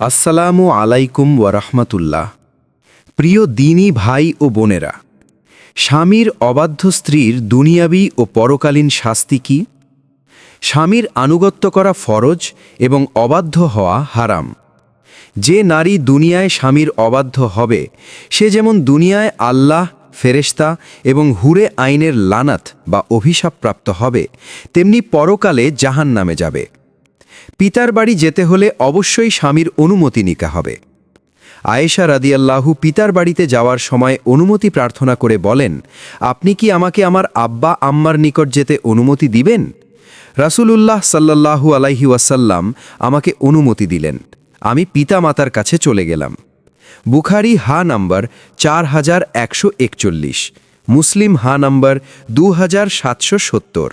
আসসালামু আলাইকুম ওয়ারহমতুল্লাহ প্রিয় দিনী ভাই ও বোনেরা, স্বামীর অবাধ্য স্ত্রীর দুনিয়াবি ও পরকালীন শাস্তি কি? স্বামীর আনুগত্য করা ফরজ এবং অবাধ্য হওয়া হারাম। যে নারী দুনিয়ায় স্বামীর অবাধ্য হবে, সে যেমন দুনিয়ায় আল্লাহ, ফেরেশতা এবং হুরে আইনের লানাত বা অভিশাপপ্রাপ্ত হবে, তেমনি পরকালে জাহান নামে যাবে। পিতার বাড়ি যেতে হলে অবশ্যই স্বামীর অনুমতি নিতে হবে। আয়েশা রাদিয়াল্লাহু পিতার বাড়িতে যাওয়ার সময় অনুমতি প্রার্থনা করে বলেন, আপনি কি আমাকে আমার আব্বা আম্মার নিকট যেতে অনুমতি দিবেন? রাসূলুল্লাহ সাল্লাল্লাহু আলাইহি ওয়াসাল্লাম আমাকে অনুমতি দিলেন। আমি পিতা মাতার কাছে চলে গেলাম। বুখারি হা নাম্বার চার হাজার একশো একচল্লিশ, মুসলিম হা নাম্বার দু হাজার সাতশো সত্তর।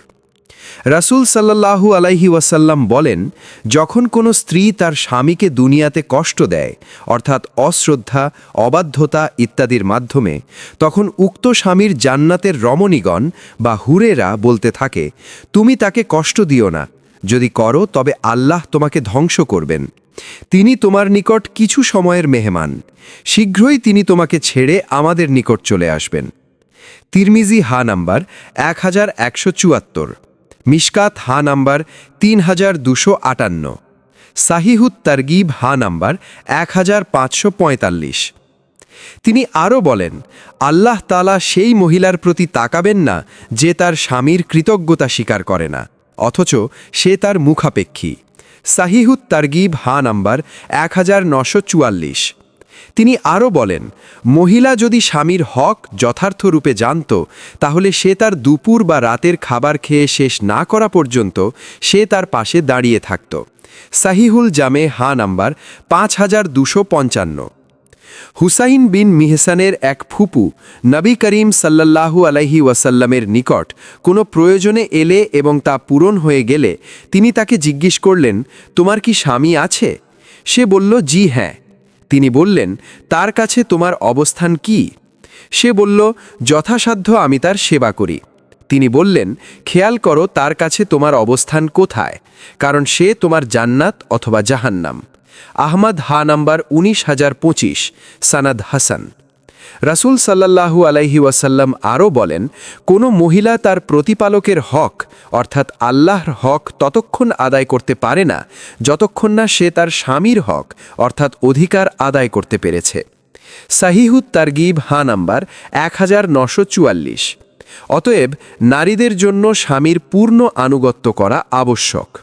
রাসুল সাল্লাল্লাহু আলাইহি ওয়াসাল্লাম বলেন, যখন কোনো স্ত্রী তার স্বামীকে দুনিয়াতে কষ্ট দেয়, অর্থাৎ অশ্রদ্ধা, অবাধ্যতা ইত্যাদির মাধ্যমে, তখন উক্ত স্বামীর জান্নাতের রমণীগণ বা হুরেরা বলতে থাকে, তুমি তাকে কষ্ট দিও না। যদি করো, তবে আল্লাহ তোমাকে ধ্বংস করবেন। তিনি তোমার নিকট কিছু সময়ের মেহমান। শীঘ্রই তিনি তোমাকে ছেড়ে আমাদের নিকট চলে আসবেন। তিরমিজি হা নাম্বার এক হাজার একশো চুয়াত্তর। মিশকাত হা নাম্বার তিন হাজার দুশো আটান্ন। সাহিহুত তারগিব হা নাম্বার এক হাজার পাঁচশো পঁয়তাল্লিশ। তিনি আরও বলেন, আল্লাহ তালা সেই মহিলার প্রতি তাকাবেন না যে তার স্বামীর কৃতজ্ঞতা স্বীকার করে না, অথচ সে তার মুখাপেক্ষী। সাহিহুত তারগিব হা নাম্বার এক হাজার নশো চুয়াল্লিশ। তিনি আরও বলেন, মহিলা যদি স্বামীর হক যথার্থরূপে জানত, তাহলে সে তার দুপুর বা রাতের খাবার খেয়ে শেষ না করা পর্যন্ত সে তার পাশে দাঁড়িয়ে থাকত। সাহিহুল জামে হা নাম্বার পাঁচ হাজার দুশো পঞ্চান্ন। হুসাইন বিন মিহসানের এক ফুপু, নবী করিম সাল্লাল্লাহু আলাইহি ওয়াসাল্লামের নিকট কোনো প্রয়োজনে এলে এবং তা পূরণ হয়ে গেলে তিনি তাকে জিজ্ঞেস করলেন, তোমার কি স্বামী আছে? সে বলল, জি হ্যাঁ। তিনি বললেন, তার কাছে তোমার অবস্থান কি? সে বলল, যথাসাধ্য আমি তার সেবা করি। তিনি বললেন, খেয়াল করো তার কাছে তোমার অবস্থান কোথায়, কারণ সে তোমার জান্নাত অথবা জাহান্নাম। আহমদ হা নাম্বার উনিশ হাজার পঁচিশ, সানাদ হাসান। রাসূল সাল্লাল্লাহু আলাইহি ওয়াসাল্লাম আরও বলেন, কোনো মহিলা তার প্রতিপালকের হক, অর্থাৎ আল্লাহর হক ততক্ষণ আদায় করতে পারে না, যতক্ষণ না সে তার স্বামীর হক, অর্থাৎ অধিকার আদায় করতে পেরেছে। সাহিহুত তারগিব হা নাম্বার এক অতএব নারীদের জন্য স্বামীর পূর্ণ আনুগত্য করা আবশ্যক।